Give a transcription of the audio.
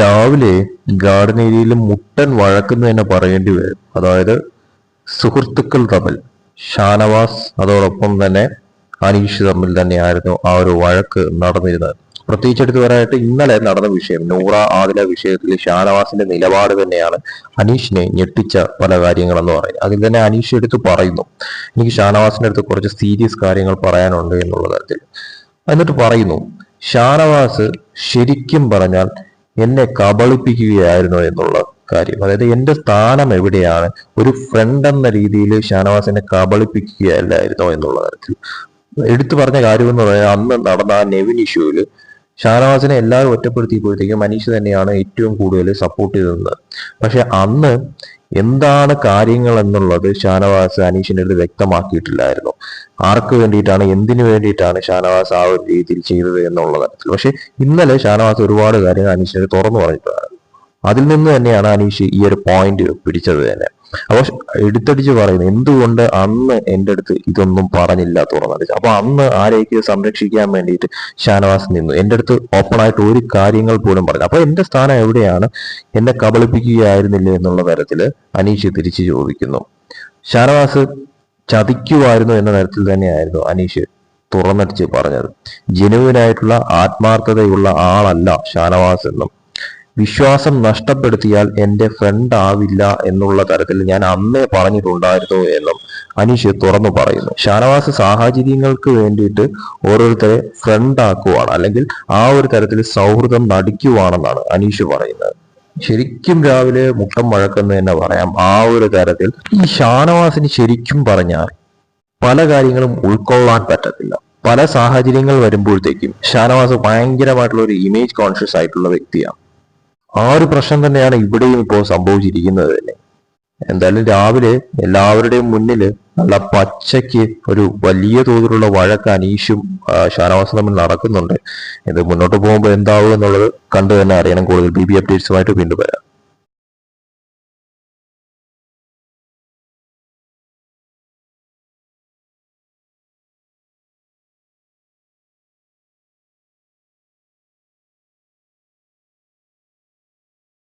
രാവിലെ ഗാർഡൻ ഏരിയയിൽ മുട്ടൻ വഴക്കെന്ന് തന്നെ പറയേണ്ടി വരും. അതായത് സുഹൃത്തുക്കൾ തമ്മിൽ ഷാനവാസ് അതോടൊപ്പം തന്നെ അനീഷ് തമ്മിൽ തന്നെയായിരുന്നു ആ ഒരു വഴക്ക് നടന്നിരുന്നത്. പ്രത്യേകിച്ച് എടുത്തു പറയാനായിട്ട് ഇന്നലെ നടന്ന വിഷയം നൂറ ആദില വിഷയത്തിൽ ഷാനവാസിന്റെ നിലപാട് തന്നെയാണ് അനീഷിനെ ഞെട്ടിച്ച പല കാര്യങ്ങളെന്ന് പറയുന്നത്. അതിൽ തന്നെ അനീഷ് എടുത്ത് പറയുന്നു എനിക്ക് ഷാനവാസിന്റെ അടുത്ത് കുറച്ച് സീരിയസ് കാര്യങ്ങൾ പറയാനുണ്ട് എന്നുള്ള തരത്തിൽ. എന്നിട്ട് പറയുന്നു ഷാനവാസ് ശരിക്കും പറഞ്ഞാൽ എന്നെ കബളിപ്പിക്കുകയായിരുന്നു എന്നുള്ള കാര്യം. അതായത് എന്റെ സ്ഥാനം എവിടെയാണ്? ഒരു ഫ്രണ്ട് എന്ന രീതിയിൽ ഷാനവാസിനെ കബളിപ്പിക്കുകയല്ലായിരുന്നോ എന്നുള്ള കാര്യത്തിൽ എടുത്തു പറഞ്ഞ കാര്യം എന്ന് പറഞ്ഞാൽ അന്ന് നടന്ന ആ നെവിൻ ഇഷ്യൂവിൽ ഷാനവാസിനെ എല്ലാവരും ഒറ്റപ്പെടുത്തിയപ്പോഴത്തേക്കും മനീഷ് തന്നെയാണ് ഏറ്റവും കൂടുതൽ സപ്പോർട്ട് ചെയ്തത്. പക്ഷെ അന്ന് എന്താണ് കാര്യങ്ങൾ എന്നുള്ളത് ഷാനവാസ് അനീഷിന്റെ അടുത്ത് വ്യക്തമാക്കിയിട്ടില്ലായിരുന്നു. ആർക്ക് വേണ്ടിയിട്ടാണ് എന്തിനു വേണ്ടിയിട്ടാണ് ഷാനവാസ് ആ ഒരു രീതിയിൽ ചെയ്തത് എന്നുള്ള തരത്തിൽ. പക്ഷെ ഇന്നലെ ഷാനവാസ് ഒരുപാട് കാര്യങ്ങൾ അനീഷിനെ തുറന്നു പറഞ്ഞിട്ടുണ്ട് അതിൽ നിന്ന് തന്നെയാണ് അനീഷ് ഈ ഒരു പോയിന്റ് പിടിച്ചത് തന്നെ. അപ്പോൾ എടുത്തടിച്ച് പറയുന്നു എന്തുകൊണ്ട് അന്ന് എന്റെ അടുത്ത് ഇതൊന്നും പറഞ്ഞില്ല? തുറന്നടിച്ച് അപ്പൊ അന്ന് ആരേക്ക് സംരക്ഷിക്കാൻ വേണ്ടിയിട്ട് ഷാനവാസ് നിന്നു. എന്റെ അടുത്ത് ഓപ്പൺ ആയിട്ട് ഒരു കാര്യങ്ങൾ പോലും പറഞ്ഞു അപ്പൊ എന്റെ സ്ഥാനം എവിടെയാണ്? എന്നെ കബളിപ്പിക്കുകയായിരുന്നില്ല എന്നുള്ള തരത്തിൽ അനീഷ് തിരിച്ചു ചോദിക്കുന്നു. ഷാനവാസ് ചതിക്കുമായിരുന്നു എന്ന തരത്തിൽ തന്നെയായിരുന്നു അനീഷ് തുറന്നടിച്ച് പറഞ്ഞത്. ജനുവിനായിട്ടുള്ള ആത്മാർത്ഥതയുള്ള ആളല്ല ഷാനവാസ് എന്നും. വിശ്വാസം നഷ്ടപ്പെടുത്തിയാൽ എന്റെ ഫ്രണ്ട് ആവില്ല എന്നുള്ള തരത്തിൽ ഞാൻ അന്നേ പറഞ്ഞിട്ടുണ്ടായിരുന്നു എന്നും അനീഷ് തുറന്നു പറയുന്നു. ഷാനവാസ് സാഹചര്യങ്ങൾക്ക് വേണ്ടിയിട്ട് ഓരോരുത്തരെ ഫ്രണ്ട് ആക്കുവാണ് അല്ലെങ്കിൽ ആ ഒരു തരത്തിൽ സൗഹൃദം നടിക്കുവാണെന്നാണ് അനീഷ് പറയുന്നത്. ശരിക്കും രാവിലെ മുട്ടം വഴക്കെന്ന് തന്നെ പറയാം. ആ ഒരു തരത്തിൽ ഈ ഷാനവാസിന് ശരിക്കും പറഞ്ഞാൽ പല കാര്യങ്ങളും ഉൾക്കൊള്ളാൻ പറ്റത്തില്ല. പല സാഹചര്യങ്ങൾ വരുമ്പോഴത്തേക്കും ഷാനവാസ് ഭയങ്കരമായിട്ടുള്ള ഒരു ഇമേജ് കോൺഷ്യസ് ആയിട്ടുള്ള വ്യക്തിയാണ്. ആ ഒരു പ്രശ്നം തന്നെയാണ് ഇവിടെയും ഇപ്പോൾ സംഭവിച്ചിരിക്കുന്നത് തന്നെ. എന്തായാലും രാവിലെ എല്ലാവരുടെയും മുന്നിൽ നല്ല പച്ചയ്ക്ക് ഒരു വലിയ തോതിലുള്ള വഴക്ക് അനീഷും ഷാനവാസും തമ്മിൽ നടക്കുന്നുണ്ട്. ഇത് മുന്നോട്ട് പോകുമ്പോൾ എന്താവും എന്നുള്ളത് കണ്ടു തന്നെ അറിയണം. കൂടുതൽ ബി ബി അപ്ഡേറ്റ്സുമായിട്ട് വീണ്ടും വരാം.